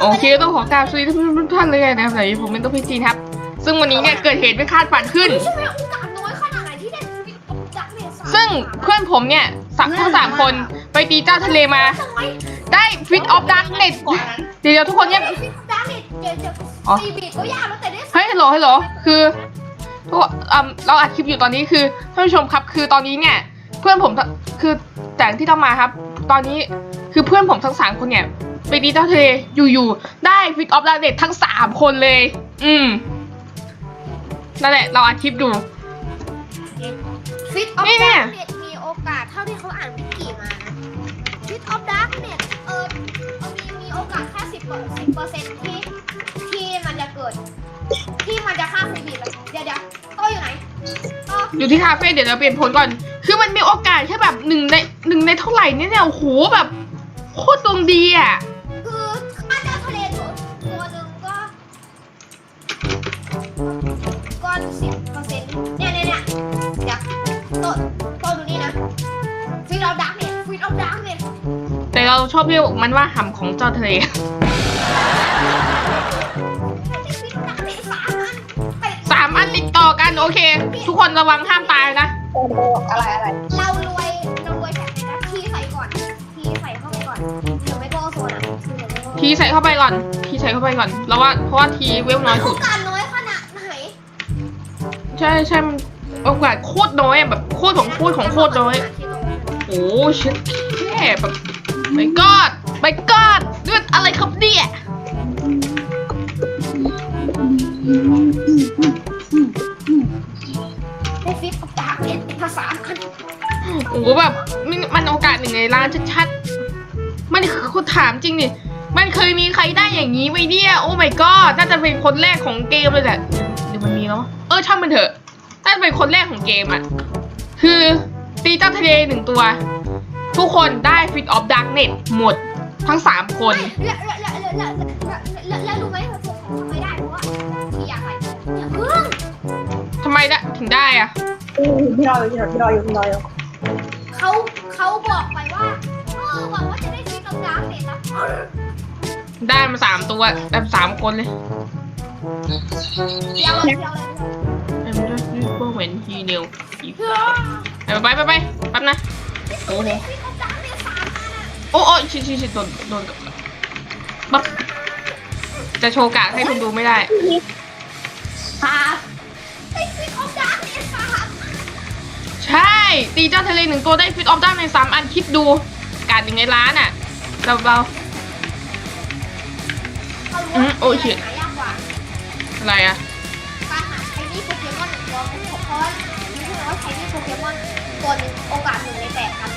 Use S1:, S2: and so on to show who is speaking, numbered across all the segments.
S1: โอเคต้องขอกราบสวัสดีทุกท่านเลยนะครับสวัสดีผมเป็นตุ๊กพีจีนครับ ซึ่งวันนี้เนี่ยเกิดเหตุไม่คาดฝันขึ้น
S2: ใช่ไหมโอกาสน้อยขนาดไหนที่ได้ฟิตจักเนี่ยสาม
S1: ซึ่งเพื่อนผมเนี่ยสักทั้งสามคนไปตีเจ้าทะเลมา
S2: ทำไม
S1: ได้ฟิตออฟดักเน็ตเดี๋ยวๆทุกคนเนี่ย
S2: ฟิตดักเนี่ยเดี๋ยวจะ
S1: อ๋อ
S2: ตีบีดก็ยากแล้วแต่ได้
S1: เฮ้ยฮัลโหลฮัลโหลคือทุกอืมเราอัดคลิปอยู่ตอนนี้คือท่านผู้ชมครับ คือตอนนี้เนี่ย เพื่อนผมทั้งคือแต่งที่ต้องมาครับ ตอนนี้คือเพื่อนผมทั้งสามคนเนี่ย ไปดีเจ้าทะเลอยู่ๆได้ฟิตออฟดาเน็ตทั้งสามคนเลย อืมนั่นแหละเราอัดคลิปดู
S2: ฟิตออฟ
S1: นี่เนี่
S2: ดั
S1: ย
S2: กเนี่ยมีโอกาสเท่าที่เขาอ่านวิกิมานะฟิตออฟดักเนี่ยเออเออมีมีโอกาสแค่สิบเปอร์สิบเปอร์เซ็นต์ที่ที่มันจะเกิด ที่มันจะฆ่าฟีบีดเลยเดี๋ยวเดี๋ยวโตอยู่ไหนโต
S1: อยู่ที่คาเฟ่เดี๋ยวเราเปลี่ยนผลก่อน คือมันมีโอกาสแค่แบบหนึ่งในหนึ่งในเท่าไหร่เนี่ยเนี่ยโอ้โหแบบโคตรดวงดีอะ
S2: คือค่าเจ้าทะเลตัวตัวหนึ่งก็ก้อนสิบเปอร์เซ็นต์เนี่ยเนี่ยเนี่ยเดี๋ยวโตโตดูนี่นะฟิตออฟดักเนี่ยฟิตออฟดักเนี่ย
S1: แต่เราชอบเรียกมันว่าหำของเจ้าทะเล
S2: ฟิตออฟดักเนี่ยสามอันเตะ
S1: สามอันติดต่อกันโอเค ทุกคนระวังห้ามตายนะ
S3: อะไรอะไร
S2: ทีใส่เข้าไปก่อน
S1: ทีใส่เข้าไปก่อน แล้วว่าเพราะว่าทีเวลน้อย
S2: โอ
S1: สุด
S2: กาสน้อยขนาดไหน
S1: ใช่ใช่มันโอกาสโคตรน้อยอะแบบโคตรของโคตรของโคตรน้อย โอ้ชิดแค่แบบไปกอดไปกอดเลือดอะไรครับเนี่ย
S2: ได้ฟิตออฟดักเนี่ยภาษาอัน
S1: โอ้โหแบบมันมันโอกาสหนึ่งในล้านชัดๆ มันคือคุณถามจริงดิ มันเคยมีใครได้อย่างนี้ไหมเนี่ย โอ้ my god น่าจะเป็นคนแรกของเกมเลยแหละหรือมันมีแล้ววะเออช่างมันเถอะน่าจะเป็นคนแรกของเกมอะ คือตีเจ้าทะเลหนึ่งตัว ทุกคนได้ฟิตออฟดักเน็ตหมดทั้งสามคน
S2: แล้วแล้วแล้วแล้วแล้วแล้วแล้วรู้ไหมว่าพวกเขาทำไมได้เพราะว่าที่อยากใส่อย่าเพิ่ง
S1: ทำไมได้ถึงได้อะ
S3: พี่รออยู่พี่รออยู่พี่รออยู่
S2: เขาเขาบอกไปว่าเออหวังว่าจะได้ฟิตออฟดักเนี่ยนะ
S1: ได้มาสามตัวแต่สามคนเลย
S2: เดี๋ยวเลยเดี๋ยวเลย
S1: I'm just super when he knew ไปไปไปไปแป๊บนะโอ้โห
S2: ฟิตออฟดักเนี่ยสามอัน
S1: โอ้โอ้ชิชิชิโดนโดนกับปั๊บจะโชว์กากให้คุณดูไม่ได้
S3: ค่ะ
S2: ได้ฟิตออฟดักเนี่ยสาม
S1: ใช่ตีเจ้าทะเลหนึ่งตัวได้ฟิตออฟด้ในสามอันคิดดูการยังไงร้านอะเราเบา อืมโอ้ย
S2: ว่า
S1: shit
S2: หายากกว่า
S1: อะไรอะ
S2: การหาไชนี่โปเกมอนหนึ่งตัวเพราะว่ารู้ใช่ไหมว่าไชนี่โปเกมอนตัวหนึ่งโอกาสหนึ่งในแปดครับ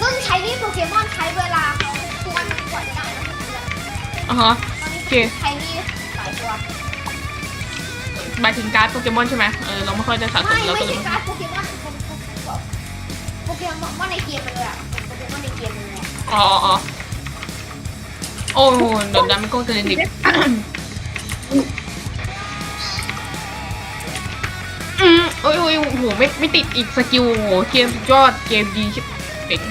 S2: ซึ่งไชนี่โปเกมอนใช้เวลาเขาตัวหนึงกว่าจะได้นะเพื่อน
S1: อ๋อฮะ
S2: ตอนนี้
S1: โอเค
S2: ไชนี่หลายตัว
S1: หมายถึงการ์ดโปเกมอนใช่ไหมเออเราไม่ค่อยได้สะส
S2: ไม่
S1: มเรา
S2: ไม่
S1: ก็เล
S2: ใช่
S1: ย
S2: การ์ดโปเกมอนเป็นโปเกมอนในเกมมันเลยอะโปเกมอนในเกมมันเลยอะ
S1: อ๋ออ๋ออ๋อโอ้โหเดี๋ยวนั้นมันก็เกินดิบอืมโอ้ยโอ้ยโอ้โหไม่ไม่ติดอีกสกิลโอ้โหเกมสุดยอดเกมดีชิบเจ๋ง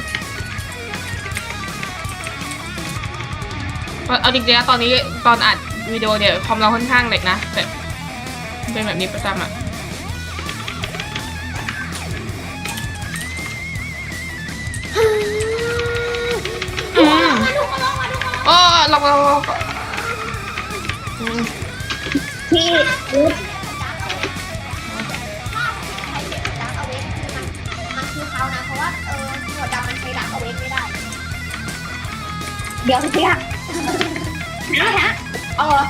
S1: เอาเอาจริงๆนะตอนนี้ตอนอัดวิดีโอเนี่ยคอมเราค่อนข้างเล็กนะแต่เป็นแบบนี้ประจำอะ
S2: ดักเอาเวกไม่ได้
S3: เดี๋ยวสิค่ะนะฮะเออ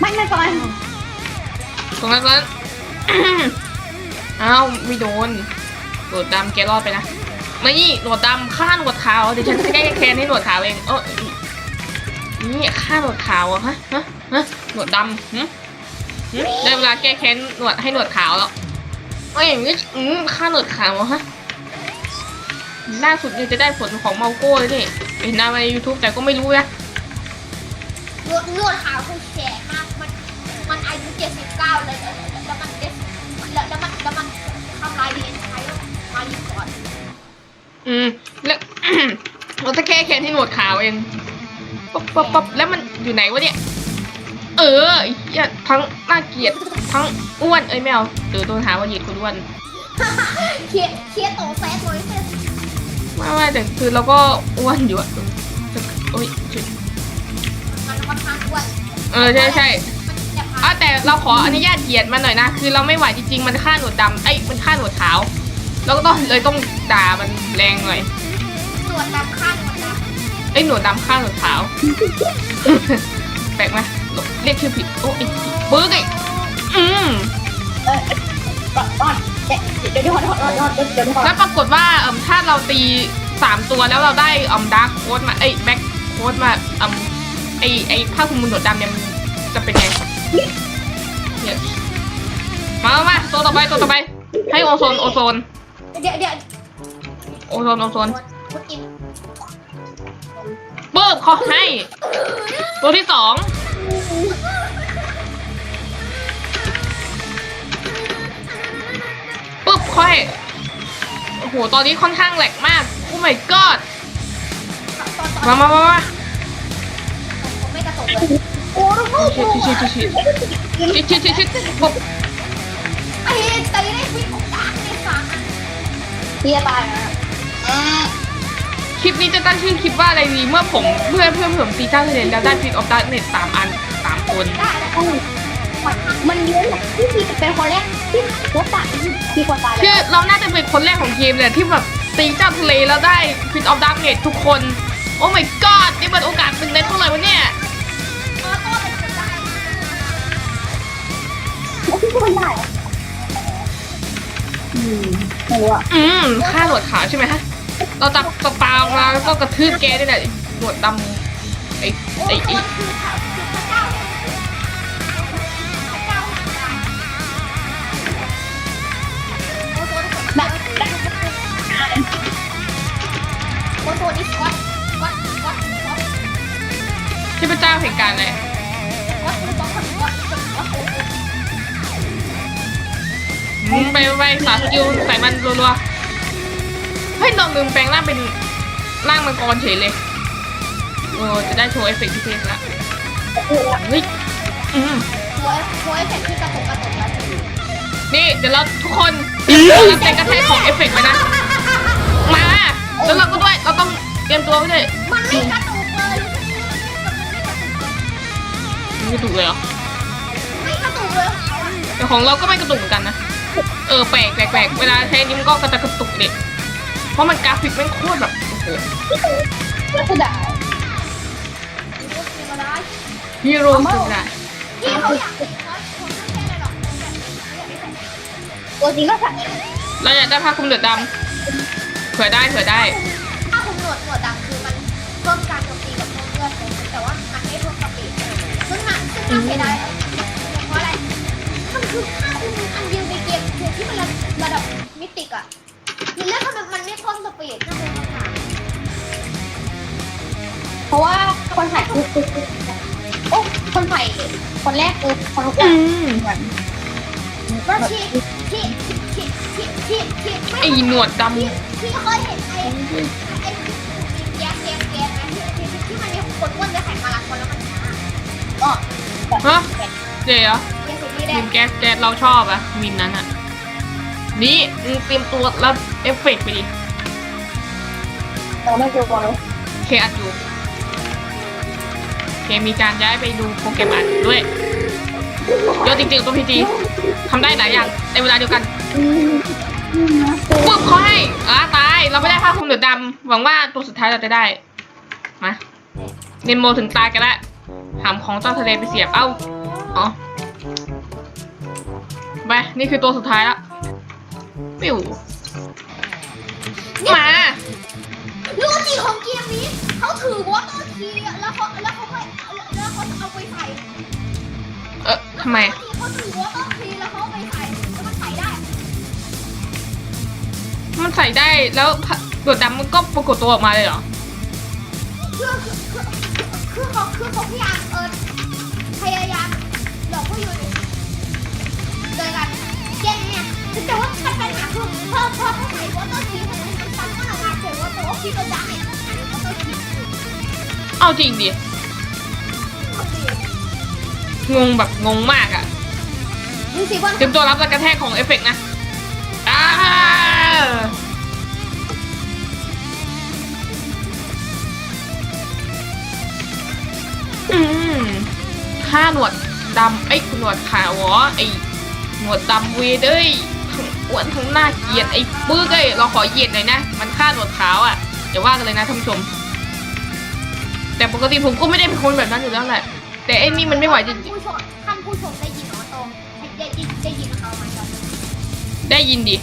S3: ไม่ไม่ก่อน
S1: ตรงนั้นตรงนั้นอ้าวไม่โดนหนวดดำแกรอดไปนะ ไม่นี่หนวดดำฆ่าหนวดขาวเดี๋ยวฉันจะแก้แค้นให้หนวดขาวเองเออนี่ฆ่าหนวดขาวเหรอะฮะฮะฮะหนวดดำหึได้เวลาแก้แค้นหนวดให้หนวดขาวแล้วเอ้ยนี่อืมฆ่าหนวดขาวเหรอฮะล่าสุดเนี่ยจะได้ผลของเมาโก้เลยนี่เห็นหน้าใน YouTube แต่ก็ไม่รู้นะ
S2: หนวดหนวดขาวคือแฉมากมันมันอายุเลยแล้วแล้วมันเดสแล้วแล้วมันแล้วมันทำลายดีเอ็นไอมาอยู่
S1: แคนที่หนวดขาวเองป๊บป๊บป๊บแล้วมันอยู่ไหนวะเนี่ย เออไอ้เหี้ยทั้งน่าเกลียดทั้งอ้วนเอ้ยไม่เอาเออโดนหาว่าเหยียดคนอ้วน
S2: เคลียร์เคลียร์โตแซดเลยเซ่
S1: ไม่ไม่แต่คือเราก็อ้วนอยู่อะจะโอ้ยจุด
S2: มันค่อนข้างอ้วน
S1: เออใช่ใช่
S2: มันจะพา
S1: อะแต่เราขออนุญาตเหยียดมันหน่อยนะ คือเราไม่ไหวจริงๆ มันฆ่าหนวดดำเอ้ยมันฆ่าหนวดขาว เราก็ต้องเลยต้องด่ามันแรงหน่อย
S2: ส่วนดำข้างมันนะ
S1: ไอ้ยหนวดดำฆ่าหนวดขาว แปลกไหมเรียกชื่อผิด โอ้ยปึ๊กไอ้อืม
S3: เออก่อนก่อนเดี๋ยวเดี๋ยวเดี๋ยวเดี๋ยวเดี๋ยวเดี๋ยวเดี๋ยวก่อน
S1: แล้วปรากฏว่าเอ่มถ้าเราตีสามตัวแล้วเราได้อ่มดาร์คโค้ดมา เอ้ยแบ็คโค้ดมาอ่มไอไอผ้าคลุมหนวดดำเนี่ยมันจะเป็นไงเนี่ยมามามาตัวต่อไปตัวต่อไป ให้โอโซนโอโซน
S2: เดี๋ยวเดี๋ยว
S1: โอโซนโอโซน
S2: คุณอิน
S1: ปึ๊บเขาให้ ตัวที่สองปึ๊บค่อย โอ้โห ตอนนี้ค่อนข้างแหลกมาก โอ้ my god
S2: ตอนตอน
S1: มามามามา
S2: ผมไม่กระตุกเลย
S3: โอ้โห
S1: ชิดชิดชิดชิดชิดชิดชิดชิดชิดปึ๊บ
S2: ไอ้ตีได้ฟิตของดาร์กในฝัง
S3: เฮียตายนะอ่า
S1: คลิปนี้จะตั้งชื่อคลิปว่าอะไรดีเมื่อผมเพื่อนเพื่อนผมตีเจ้าทะเลแล้วได้ฟิกออฟดักเน็ตสามอันสามคน
S2: ได้แล้ว
S3: อืมมันเยอะแหละที่พี่เป็นคนแรกที่รถตัดที่คนตาย
S1: คือเราน่าจะเป็นคนแรกของเกมเลยที่แบบตีเจ้าทะเลแล้วได้ฟิกออฟดักเน็ตทุกคน โอ้ my god นี่มันโอกาสหนึ่งในเท่าไหร่วะเนี่ย
S2: ออโต้เป็นคนได้
S3: ที่คนได้อืม ไม่รู้อะ
S1: อืมฆ่าหนวดขาวใช่ไหมฮะ เราจับกระเป๋ามาแล้วก็กระทืบแกได้แหละหนวดดำไอ้
S2: โอ้
S1: ไอ้
S2: ย
S1: ไอ้
S2: คือเขาคือพระเจ้าพระเจ้าแห่งการโอ้โหทุกคน
S3: แบบแบบ
S2: โอ้โหนี่สวัสดวัดวัดวัด
S1: เทพเจ้าแห่งการอะไไปไปสาสกิลใส่มันรัวๆ เฮ้ยเราลืมแปลงร่างเป็นร่างมังกรเฉยเลย โอ้จะได้โชว์เอฟเฟกต์พิเศษละเฮ้ยอืม
S2: โอ้ยโอ้ยแต่ที่กระตุกกระตุกแล้ว
S1: นี่เดี๋ยวเราทุกคนเตรียมตัวรับเป็นกระแทกของเอฟเฟกต์ไปนะ มาแล้วเราก็ด้วยเราต้องเตรียมตัวไว้ด้วย
S2: มันไม่กระตุกเลยมันไม่กระตุกเลย
S1: ไม่กระตุกเลยเหรอ
S2: ไม่กระตุกเลยเขาอะ
S1: แต่ของเราก็ไม่กระตุกเหมือนกันนะ เออแปลกแปลกแปลกเวลาใช้นิ้วก็กระจะกระตุกเด็กเพราะมันกราฟิกแม่งโคตรแบบโอ้โห
S3: แล้วก็ด่า
S2: มีก็ได้
S1: ฮีโร่สุดละ
S2: ที่เขาอยากเห็นเขาคนไม่ใช่เลยหรอกคนแบบอยา
S3: ตัวจริงก็สั่ง
S1: เราอยากได้ผ้าคลุมเหลือดดำเผื่อได้เผื่อได้
S2: ถ้าคลุมหนวดหนวดดำคือมันเพิ่มการโจมตีกับเพิ่มเลือดเลยแต่ว่ามันไม่เพิ่มสปีดซึ่งมันซึ่งน่าเสียดายเพราะอะไรมันคือค่าคลุมอันเดียวในเกมเกม ที่มันระดับมิติกอะคือเรื่องทำไมมันไม่เพิ่มสปีดนั่นเป็นคำถาม
S3: เพราะว่าคนถ่ายคือคือโอ้คนถ่ายคนแรกคือคนรู้
S1: อื
S3: จัก
S1: ม
S3: เหมือน
S2: ก็ที่ที่ที่ที่ที่ที่ไม่
S1: ไอ้หนวดด
S2: ที่ที่เคยเห็นไอ้ไอ้แก๊สแก๊สแก๊สนะที่ที่ที่มันมีคนอ้วนจะแข่งมาราธอนแล้วมันชนะ
S3: ก็ำ
S1: ฮะเดี๋ยว
S2: เรียนสิ่งนี้ได้
S1: มินแก๊สแก๊สเราชอบอะมินนั้นอะ นี่มึงเตรียมตัวแล้วเอฟเฟกต์ไปดิ
S3: เราไม่รู้เลย
S1: เคอัดอยู่เคมีการย้ายไปดูโปรแกรมอัดด้วยเยอะจริงๆตัวพีจีทำได้หลายอย่างในเวลาเดียวกันปุ๊บเขาให้อ่าตายเราไม่ได้ผ้าคลุมเหลือดำหวังว่าตัวสุดท้ายเราจะได้มาเนนโมถึงตายกันแล้วหามของเจ้าทะเลไปเสียบเอ้าอ๋อไปนี่คือตัวสุดท้ายแล้ว ปิวมา
S2: ลูกจีของเกมนี้เขาถือวอเตอร์คีแล้วเขาแล้วเขาค่อยแล้วเขาเอาไปใส่
S1: เออทำไม
S2: เขาถือวอเตอร์คีแล้วเขาเอาไปใส่แล้วมันใส่ได้
S1: มันใส่ได้แล้วตัวดำมันก็ปรากฏตัวออกมาเลยเหรอ
S2: คือคือคือเขาคือเขาพยายามเออพ เอา
S1: จริงดิ งงแบบงงมากอะ
S2: ดูสิว่า
S1: เตรียมตัวรับแรงกระแทกของเอฟเฟกต์นะอ้าอืมค่าหนวดดำไอ้ยหนวดขาวเหรอไอ้หนวดดำเวดเอ้ยทั้ง อ้วนทั้งหน้าเกลียดไอ้ปึ๊กเอ้ยเราขอเหยียดหน่อยนะ มันค่าหนวดขาวอะ่ะอย่าว่ากันเลยนะท่านผู้ชม แต่ปกติผมก็ไม่ได้เป็นคนแบบนั้นอยู่แล้วแหละ แต่ไอ้นี่มันไม่ไหวจริง
S2: ท่านผู้ชมท่านผู้ชมได้ยินออโต้ได้ยินได้ยินเขาไหมตอนนี้
S1: ๆได้ยินดิ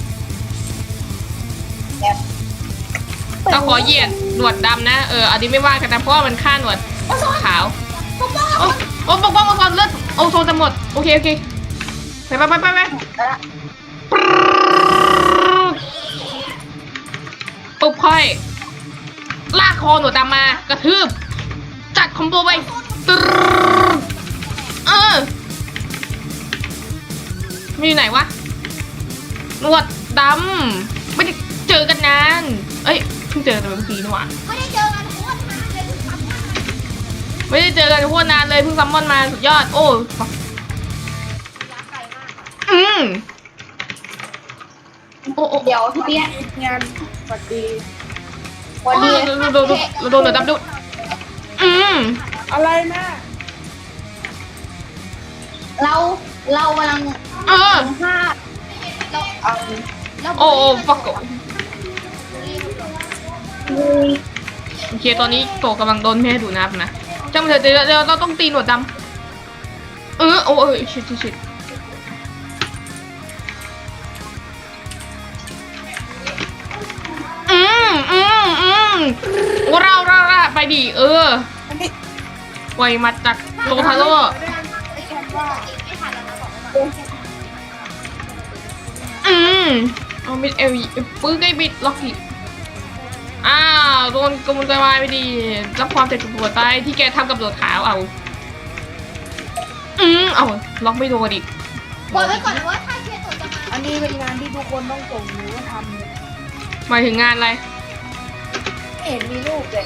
S1: ต้องขอเหยียดหนวดดำนะ เอออันนี้ไม่ว่ากันนะเพราะว่ามันฆ่าหนวดขาว
S2: ผมว่า
S1: โอ้โอ้ปกป้องมาก่อนเลือดโอโซนจะหมด โอเคโอเค ไปไปไปไปไปปุ๊ บค่อย ลากคอหนวดดำมากระทืบ จัดคอมโบไปตรึ๊ดเออมีอยู่ไหนวะหนวดดำไม่ได้เจอกันนาน เอ้ยเพิ่งเจอกันเมื่อกี้นี่หว่า
S2: ไม่ได้เจอกันโคตรนานเลยเพิ่งทำงานมา
S1: ไม่ได้เจอกันโคตรนานเลยเพิ่งซัมมอนมาสุดยอด โอ้
S2: รักไกลมากอื
S1: มโอ้โอ้
S3: เดี๋ยวพี่เตี้ย
S4: งาน สวัสดี
S3: วัน
S1: โอ้
S3: นี้
S1: โดนโดนโดนโดนดับดุอืม
S4: อะไรแม่
S3: เราเรากำลัง
S1: เออ
S3: สัมภาษณ์
S2: เรา
S4: เอา
S2: เรา
S1: โอ้โอ้ฟักโก
S3: มี
S1: โอเคตอนนี้โตกำลังโดนแม่ดูนับนะจำเถอะเดี๋ยวเดี๋ยวเราต้องตีหนวดดำเออโอ้เออชิดชิด เราเราเราไปดิเออ
S4: อันนี้
S1: ไวมาจากโลทาโร่
S2: ไม่ทันแล้วนะบอกไว้ก่อน
S1: อืมเอามิดเอลปื้อใกล้บิดล็อกอีกอ้าวโดนกระมุนกระวายไปดีรับความเจ็บปวดไปที่แกทำกับโดดขาวเอา อืมเอาล็อกไม่โดนอีก
S2: บอกไว้ก่อนนะว่าถ้าเชียร์ตัวจะมา
S4: อันนี้เป็นงานที่ทุกคนต้องส่งหรือว่าทำเนี่ย
S1: หมายถึงงานอะไร
S4: ไม่ เห็นมีรูปเลย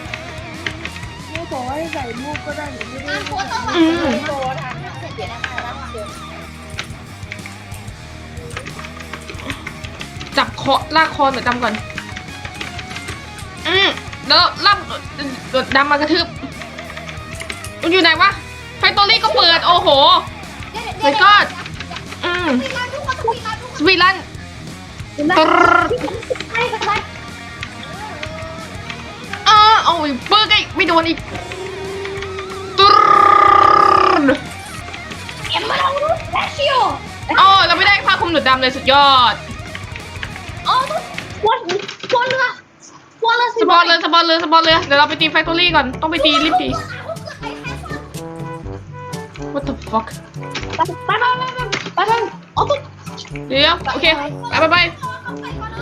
S4: ไม่บอกให้ใส่รูปก็ได้หรือไม่ได้
S2: งานโพสต์ต้องมา
S1: อืม
S4: โตทัน
S2: เสร็จแล้วมาแล้วเดี๋ยว
S1: จับคอลากคอหน่อยดำก่อน อืมแล้วล่ำโดดดำมากระทืบมันอยู่ไหนวะไฟตอรี่ก็เปิด โอ้โห
S2: เดี๋ยว
S1: My God อืม
S2: มีร้านทุกคนมีร้านทุกค
S1: ส
S2: น
S1: วีลัน
S3: เป็นไร
S1: ตรด
S3: ไม่เป็นไร
S1: เออเอาอีกเบิร์กไอ้ไม่โดนอีกตรด
S3: เอ็มมาลองดูแลชิโอ
S1: อ๋อเราไม่ได้ผ้าคลุมหนวดดำเลยสุดยอด
S3: อ๋อวันวันละวันละ
S1: สปอนเลยสปอนเลยสปอนเลยเดี๋ยวเราไปตีแฟคทอรี่ก่อนต้องไปตีรีบตี what the fuck
S3: ไปไปไปไปไปไปอ๋อตุ๊
S1: เดี๋ยวโอเคไปไปไป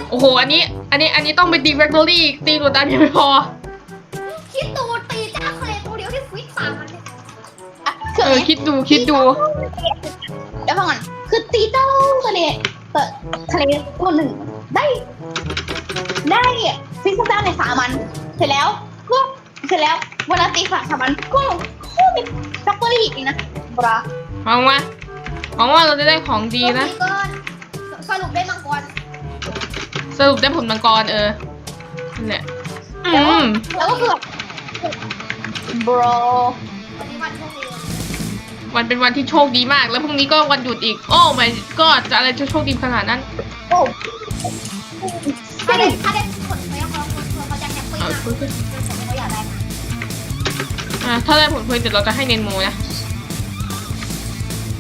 S1: โอ้โห อันนี้ อันนี้ อันนี้ต้องไปตีแฟคทอรี่ตีหนวดดำยังไม่พอ
S2: คิดดูตีจ้าเคลตัวเดียวที่ฟิตสามมันเนี่ย
S3: คือ
S1: เออคิดดูคิดดู
S3: เดี๋ยวฟังก่อนคือตีเต้าทะเลเปิดทะเลตัวหนึ่งได้ ได้ฟิกซ์ได้ในสามันเสร็จแล้วก็เสร็จแล้วเวลาตีฝั่งสามันก็ก็มีแฟคทอรี่อีกนะบรา
S1: หวังว่าหวังว่าเราจะได้ของดีนะ
S2: โชคเกินสรุปได้มังกร
S1: สรุปได้ผลมังกรเออนั่นแหละอืม
S3: แล้วก็คือแบบ บร
S2: วันนี้วันโชคดี
S1: วันเป็นวันที่โชคดีมาก แล้วพรุ่งนี้ก็วันหยุดอีก โอ้ไม่ก็จะอะไรจะโชคดีขนาดนั้น
S3: โอ้
S2: ถ้าได้ถ้าได้ผลไม่เขาคนเขาจะแฮปปี้
S1: เอา
S2: มาก
S1: คุยกัน
S2: ผลเขาอยากได้นะ
S1: อะถ้าได้ผลเพลินเดี๋ยวเราจะให้เนนโมนะ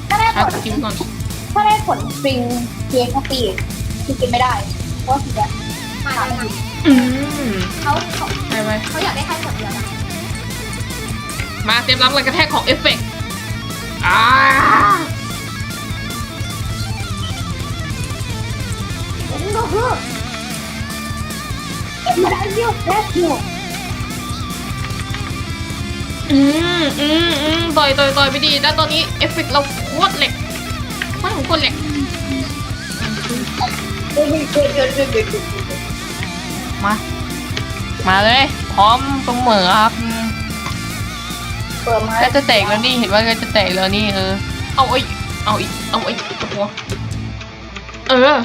S3: ถ้าได้ผ
S1: ชาร์
S3: ล
S1: จสกิลก่อน
S3: ถ้าได้ผลสปริงเพียงปีคือกินไม่ได้เพราะว่าสีแดง
S2: มาได้ไหม
S1: อืม
S2: เขาเขา
S1: ไปไป
S2: เขาอยากได้แค่ผลเดียวนะ
S1: มาเตรียมรับแรงกระแทกของเอฟเฟกต์อ่า
S2: ผมก็คือ
S3: มาได้เยอะแค่หนู
S1: อืมอืมอืมต่อยต่อยต่อยไปดีแล้วตอนนี้เอฟเฟกต์เราโคตรเหล็กโคตรของโคตรเหล็ก มา มาเลย พร้อมเสมอครับอืม
S3: เปิดมา
S1: ก็จะแตกแล้วนี่เห็นว่าก็จะแตกแล้วนี่เออ เอาอีกเอาอีกเอาอีกกระปัวเออ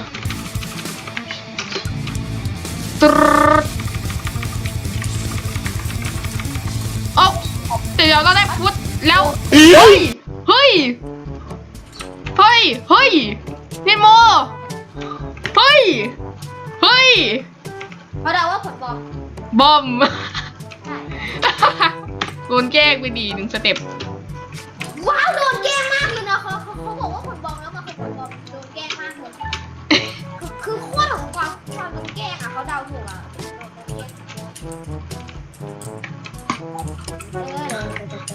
S1: ตรึดโอ้เดี๋ยวเราได้พุทธแล้วเฮ้ยเฮ้ยเฮ้ยเฮ้ยนิโมเฮ้ยเฮ้ย
S2: เพราะเราว่าผลบอก
S1: บอม
S2: ใช่
S1: โดนแกล้งไปดีหนึ่งสเต็ป
S2: ว้าวโดนแกล้งมากเลยนะเขาเขาเขาบอกว่าผลบอกแล้วมาคือผลบอกโดนแกล้งมากเลยคือคือขั้วของความความโดนแกล้งอะเขาเดาถูกอะโดนแกล้งเออ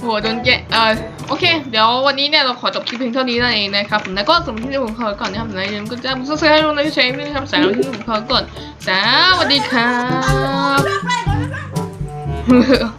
S1: หัวโดนแกะเออโอเค เดี๋ยววันนี้เนี่ยเราขอจบคลิปเพียงเท่านี้นั่นเองนะครับผมแล้วก็สำหรับที่ผมขอก่อนนะครับนะอย่าลืมกดติดตามกดซับสไครต์ลงในช่องด้นะครับสำหรับที่ผมขอก่อนสวัสดีครับ